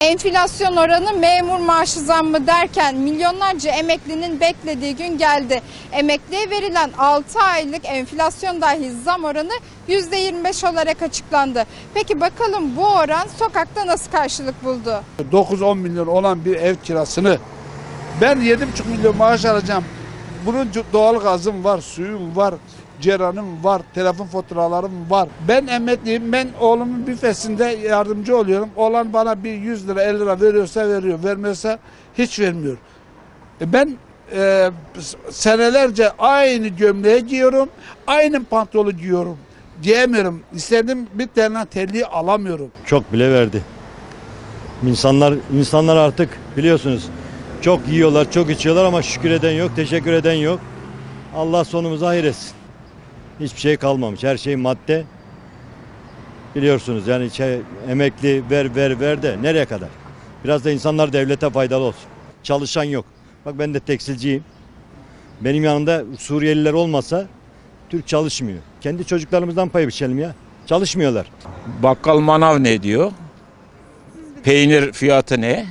Enflasyon oranı memur maaşı zammı derken milyonlarca emeklinin beklediği gün geldi. Emekliye verilen 6 aylık enflasyon dahil zam oranı %25 olarak açıklandı. Peki bakalım bu oran sokakta nasıl karşılık buldu? 9-10 milyon olan bir ev kirasını ben 7,5 milyon maaş alacağım. Bunun doğal gazım var, suyum var, ceranım var, telefon faturalarım var. Ben emekliyim. Ben oğlumun büfesinde yardımcı oluyorum. Oğlan bana bir 100 lira 50 lira veriyorsa veriyor. Vermiyorsa hiç vermiyor. E Ben e, senelerce aynı gömleği giyiyorum. Aynı pantolonu giyiyorum. Giyemiyorum. İstedim bir tane terliği alamıyorum. Çok bile verdi. İnsanlar insanlar artık biliyorsunuz çok yiyorlar, çok içiyorlar ama şükür eden yok, teşekkür eden yok. Allah sonumuzu hayır etsin. Hiçbir şey kalmamış. Her şey madde. Biliyorsunuz yani şey, emekli ver ver ver de nereye kadar? Biraz da insanlar devlete faydalı olsun. Çalışan yok. Bak ben de tekstilciyim. Benim yanımda Suriyeliler olmasa Türk çalışmıyor. Kendi çocuklarımızdan pay biçelim ya. Çalışmıyorlar. Bakkal manav ne diyor? Peynir fiyatı ne?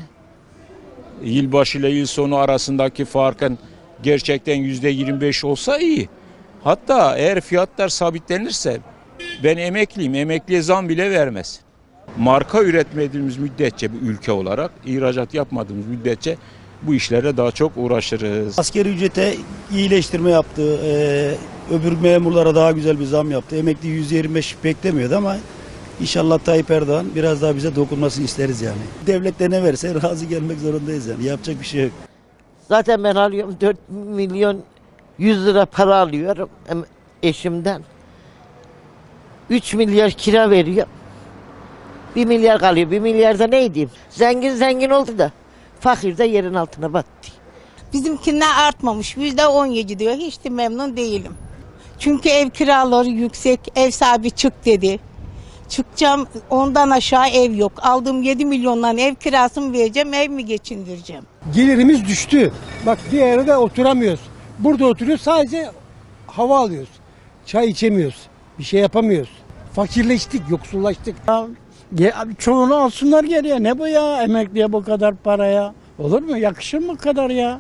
Yılbaşı ile yıl sonu arasındaki farkın gerçekten yüzde 25 olsa iyi. Hatta eğer fiyatlar sabitlenirse ben emekliyim. Emekliye zam bile vermez. Marka üretmediğimiz müddetçe bir ülke olarak ihracat yapmadığımız müddetçe bu işlere daha çok uğraşırız. Asgari ücrete iyileştirme yaptı. Ee, öbür memurlara daha güzel bir zam yaptı. Emekli 125 beklemiyordu ama inşallah Tayyip Erdoğan biraz daha bize dokunmasını isteriz yani. Devlet de ne verse razı gelmek zorundayız yani. Yapacak bir şey yok. Zaten ben alıyorum 4 milyon 100 lira para alıyorum eşimden. 3 milyar kira veriyor. 1 milyar kalıyor. 1 milyarda ne edeyim? Zengin zengin oldu da fakir de yerin altına battı. Bizimkinden artmamış. Yüzde on yedi diyor. Hiç de memnun değilim. Çünkü ev kiraları yüksek. Ev sahibi çık dedi. Çıkacağım ondan aşağı ev yok. Aldığım 7 milyondan ev kirasını vereceğim. Ev mi geçindireceğim? gelirimiz düştü. Bak bir yerde oturamıyoruz. Burada oturuyoruz sadece hava alıyoruz. Çay içemiyoruz. Bir şey yapamıyoruz. Fakirleştik, yoksullaştık. Ya, çoğunu alsınlar geriye. Ne bu ya? Emekliye bu kadar paraya. Olur mu? Yakışır mı kadar ya?